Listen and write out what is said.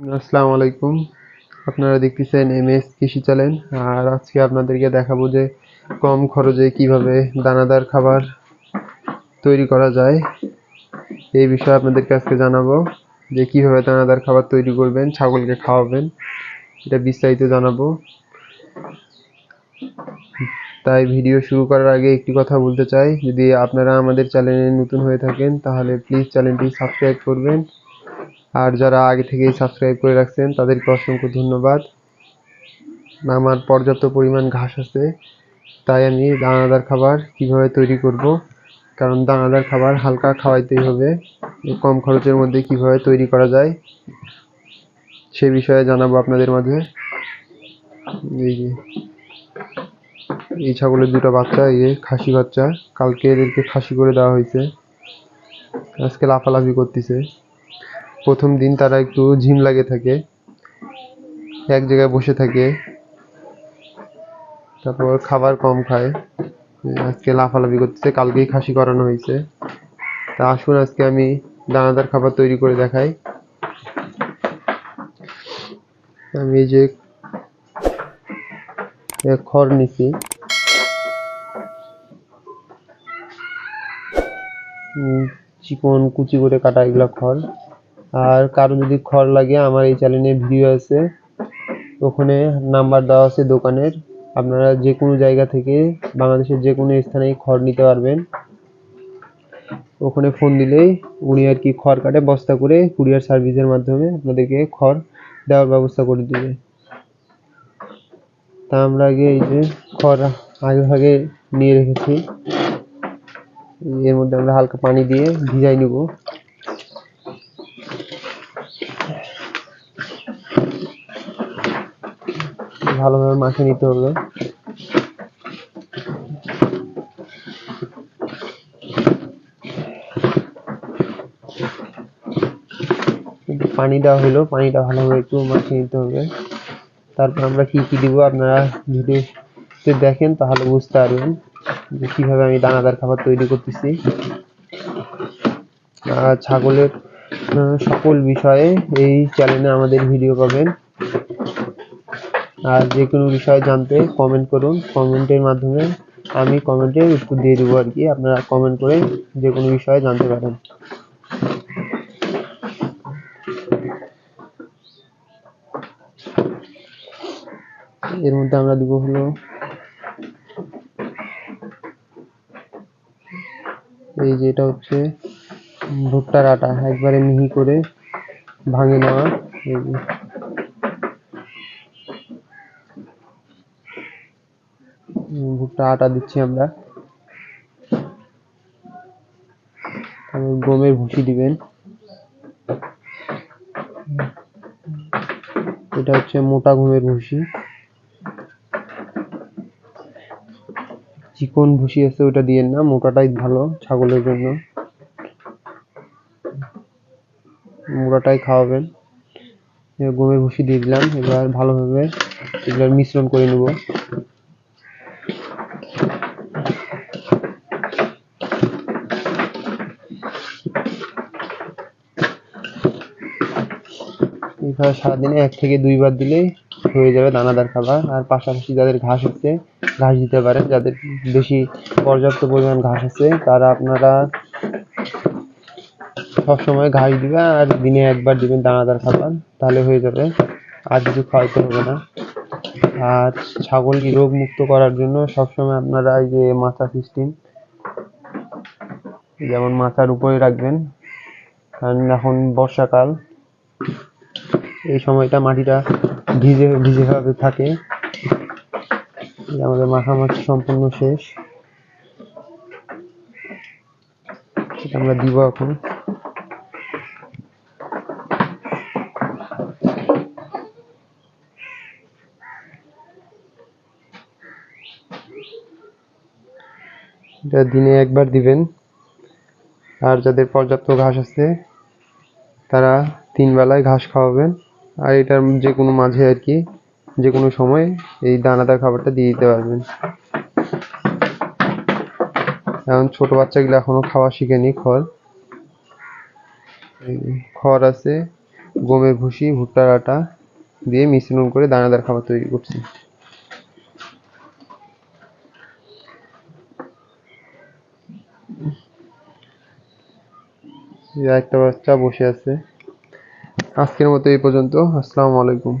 আসসালামু আলাইকুম। আপনারা দেখতেছেন এম এস কৃষি চ্যানেল। আর আজকে আপনাদেরকে দেখাবো যে কম খরচে কীভাবে দানাদার খাবার তৈরি করা যায়। এই বিষয়ে আপনাদেরকে আজকে জানাব যে কীভাবে দানাদার খাবার তৈরি করবেন, ছাগলকে খাওয়াবেন, এটা বিস্তারিত জানাব। তাই ভিডিও শুরু করার আগে একটি কথা বলতে চাই। যদি আপনারা আমাদের চ্যানেলে নতুন হয়ে থাকেন, তাহলে প্লিজ চ্যানেলটি সাবস্ক্রাইব করবেন। আর যারা আগে থেকেই সাবস্ক্রাইব করে রাখছেন, তাদেরকে অসংখ্য ধন্যবাদ। আমার পর্যাপ্ত পরিমাণ ঘাস আছে, তাই আমি দানাদার খাবার কীভাবে তৈরি করব? কারণ দানাদার খাবার হালকা খাওয়াইতেই হবে, কম খরচের মধ্যে কীভাবে তৈরি করা যায়, সে বিষয়ে জানাব আপনাদের মাঝে। এই যে, এই ছাগলের দুটো বাচ্চা, এই খাসি বাচ্চা, কালকে এদেরকে খাসি করে দেওয়া হয়েছে। আজকে লাফালাফি করতেছে। প্রথম দিন তারা একটু ঝিম লাগে থাকে। এক জায়গায় বসে থাকে। তারপর খাবার কম খায়। আজকে লাফালাফি করতেছে, কালকেই খাসি করানো হয়েছে। তা আসুন, আজকে আমি দানাদার খাবার তৈরি করে দেখাই। আমি এই যে খড় নিছি। চিকন কুচি করে কাটা এগুলো খড়। আর কারও যদি খড় লাগে, আমার এই চ্যানেলে ভিডিও আছে। ওখানে নাম্বার দেওয়া আছে দোকানের। আপনারা যে কোনো জায়গা থেকে বাংলাদেশের যে কোনো স্থানে খড় নিতে পারবেন। ওখানে ফোন দিলেই উনি আর কি খড় কাটে, বস্তা করে কুরিয়ার সার্ভিসের মাধ্যমে আপনাদেরকে খড় দেওয়ার ব্যবস্থা করে দেবে। তা আমরা আগে এই যে খড় আগে ভাগে নিয়ে রেখেছি। এর মধ্যে আমরা হালকা পানি দিয়ে ভিজাই নিব। ভালোভাবে মাখিয়ে নিতে হবে। পানি দেওয়া হলো পানিটা ভালোভাবে একটু মাখিয়ে নিতে হবে। তারপর আমরা কি কি দিব আপনারা ভিডিওতে দেখেন তাহলে বুঝতে পারবেন যে কীভাবে আমি দানাদার খাবার তৈরি করতেছি। আর ছাগলের সকল বিষয়ে এই চ্যানেলে আমাদের ভিডিও পাবেন। আর যে কোনো বিষয় জানতে কমেন্ট করুন কমেন্টের মাধ্যমে আমি কমেন্টে উত্তর দিয়ে দেবো আর কি। আপনারা কমেন্ট করে যে কোনো বিষয়ে জানতে পারেন। এর মধ্যে আমরা দিব হলো এই যে এটা হচ্ছে ভুট্টার আটা একবারে মিহি করে ভাঙে নেওয়া। এই যে আটা দিচ্ছি আমরা। গমের ভুসি দিবেন। এটা হচ্ছে মোটা গমের ভুসি। চিকন ভুসি আছে, ওটা দিয়েন না, মোটাটাই ভালো ছাগলের জন্য। মোটাটাই খাওয়াবেন। গমের ভুসি দিয়ে দিলাম, এবার ভালোভাবে এগুলোর মিশ্রণ করে নেব। এইভাবে সারাদিনে এক থেকে দুইবার দিলেই হয়ে যাবে দানাদার খাবার। আর পাশাপাশি যাদের ঘাস আছে ঘাস দিতে পারেন। যাদের বেশি পর্যাপ্ত পরিমাণ ঘাস আছে, তারা আপনারা সবসময় ঘাস দিবেন আর দিনে একবার দিবেন দানাদার খাবার, তাহলে হয়ে যাবে। আর কিছু খাওয়াইতে হবে না। আর ছাগলকে রোগ মুক্ত করার জন্য সবসময় আপনারা এই যে মাথা সিস্টেম, যেমন মাথার উপরে রাখবেন। কারণ এখন বর্ষাকাল এই সময়টা মাটিটা ভিজে ভিজে ভাবে থাকে। আমাদের মাখামাখি সম্পূর্ণ শেষ। এটা আমরা দিব এখন। দিনে একবার দিবেন। আর যাদের পর্যাপ্ত ঘাস আছে, তারা তিন বেলায় ঘাস খাওয়াবেন। আর এটার যে কোনো মাঝে আর কি যে কোনো সময় এই দানাদার খাবারটা দিয়ে দিতে পারবেন। এখন ছোট বাচ্চাগুলো এখনও খাওয়া শিখেনি, খড়। খড় আছে, গমের ভুসি, ভুট্টার আটা দিয়ে মিশ্রণ করে দানাদার খাবার তৈরি করছি। একটা বাচ্চা বসে আছে। আজকের মতো এই পর্যন্ত। আসসালামু আলাইকুম।